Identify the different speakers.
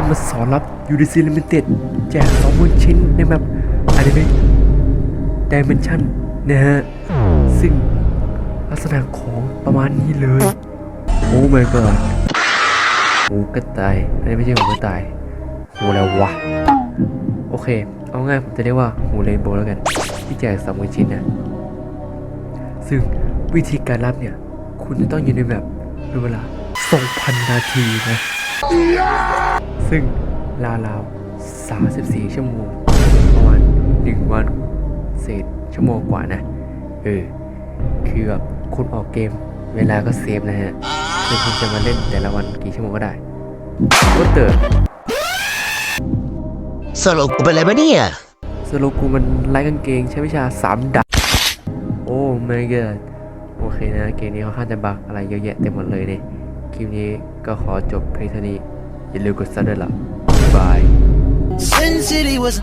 Speaker 1: จะมาสอนรับ UDC Limited แจก20,000ชิ้นในแบบอนิเมะ Dimension นะฮะ ซึ่งลักษณะของประมาณนี้เลย โอ้ my god หูกระต่ายอันนี้ไม่ใช่หูกระต่ายหูแล้ววะ โอเค เอาง่ายผมจะเรียกว่าหูเรนโบว์แล้วกัน ที่แจกสามหมื่นชิ้นนะซึ่งวิธีการรับเนี่ย คุณจะต้องอยู่ในแบบด้วยเวลา 2,000 นาทีนะ ซึ่งราวๆ34 ชั่วโมง ประมาณ1วันเศษชั่วโมงกว่านะ เออ คือแบบคุณออกเกมเวลาก็เซฟนะฮะคือคุณจะมาเล่นแต่ละวันกี่ชั่วโมงก็ได้ก็เตอร์
Speaker 2: สรุปกูเป็นอะไรปะเนี่ย
Speaker 1: สโลกูมันไล่กางเกงใช้วิชาสามดับโอ้ไม่เกิดโอเคนะเกมนี้เขาข้างจะบักอะไรเยอะแยะเต็มหมดเลยเนี่ยคลิปนี้ก็ขอจบเพียงเท่านี้ อย่าลืมกดซับด้วยล่ะบาย
Speaker 3: Sin City was